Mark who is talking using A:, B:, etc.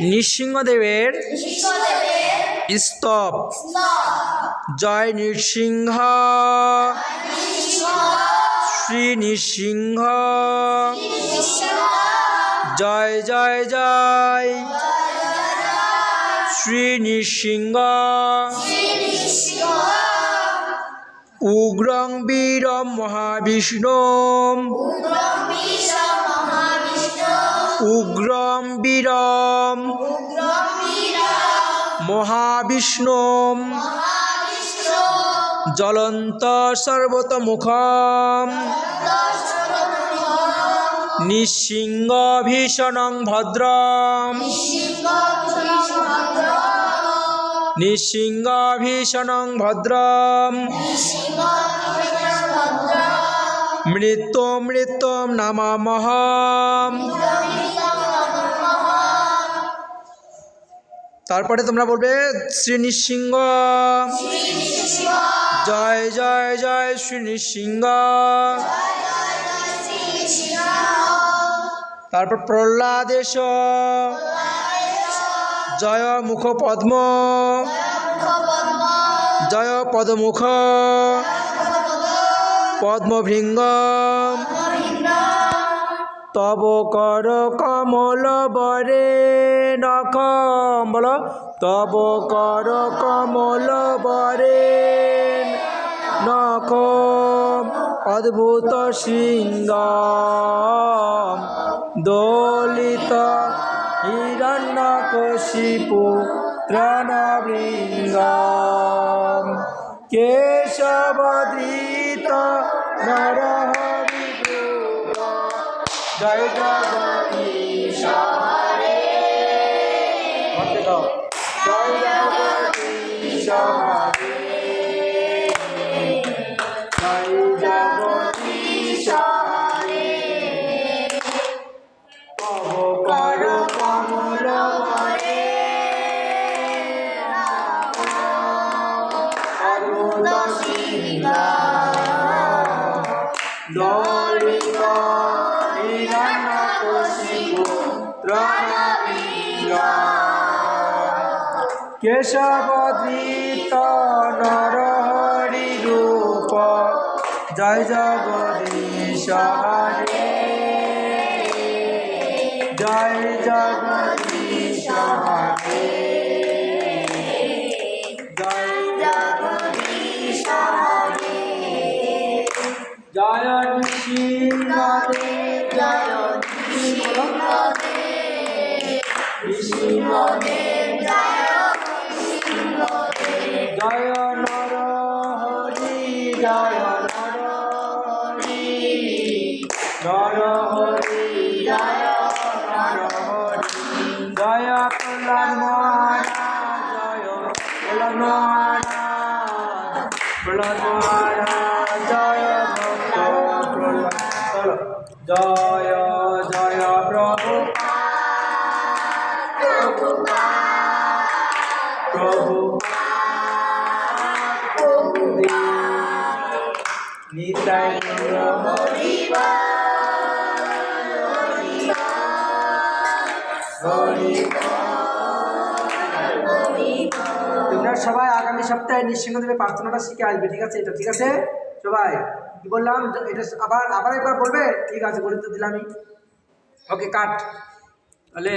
A: নৃসিংহদেবের স্তব। জয় নৃসিংহ। শ্রী নৃসিংহ। জয় জয় জয়। শ্রী নৃসিংহ। উগ্রং বীরম মহাবিষ্ণু উগ্রম বীরম। মহাবিষ্ণু জ্বলন্ত সর্বতমুখম। নিঃসিংহ ভীষণং ভদ্রম। নিঃসিংহ ভদ্রম। মৃত্যু মৃত্যুম নামামহম তারপরে তোমরা বলবে শ্রী নৃসিংহ। জয় জয় জয় শ্রী নৃসিংহ। তারপর প্রহ্লাদেশ। জয় মুখ পদ্ম জয় পদমুখ। পদ্মভৃঙ্গ। তব কর কমল বরে নখম। বলো, তব কর কমল বরে নখম। অদ্ভুত সিংহ দোলিত হিরণ্যকশিপু ত্রণবৃঙ্গ কেশবদৃত নরহরি জয় জগদীশ। হরে ভক্তি গাও। জয় জগদীশ। হরে দরিত হিরণ্যকশিপু ত্রণবীর কেশবদৃত নরহরি রূপ জয় জগদীশ হরে জয় জগদীশ জয় নৃসিংহদেব জয় নৃসিংহদেব জয় নর হরি জয় নর হরি নর হরি জয় নর হরি জয় প্রহ্লাদ মহারাজ জয় প্রহ্লাদ মহারাজ প্রহ্লাদ মহারাজ তোমরা সবাই আগামী সপ্তাহে নৃসিংহদেবের প্রার্থনাটা শিখে আসবে, ঠিক আছে? এটা ঠিক আছে? সবাই, কি বললাম? এটা আবার আবার একবার বলবে? ঠিক আছে, বলে তো দিলামই। ওকে কাট তাহলে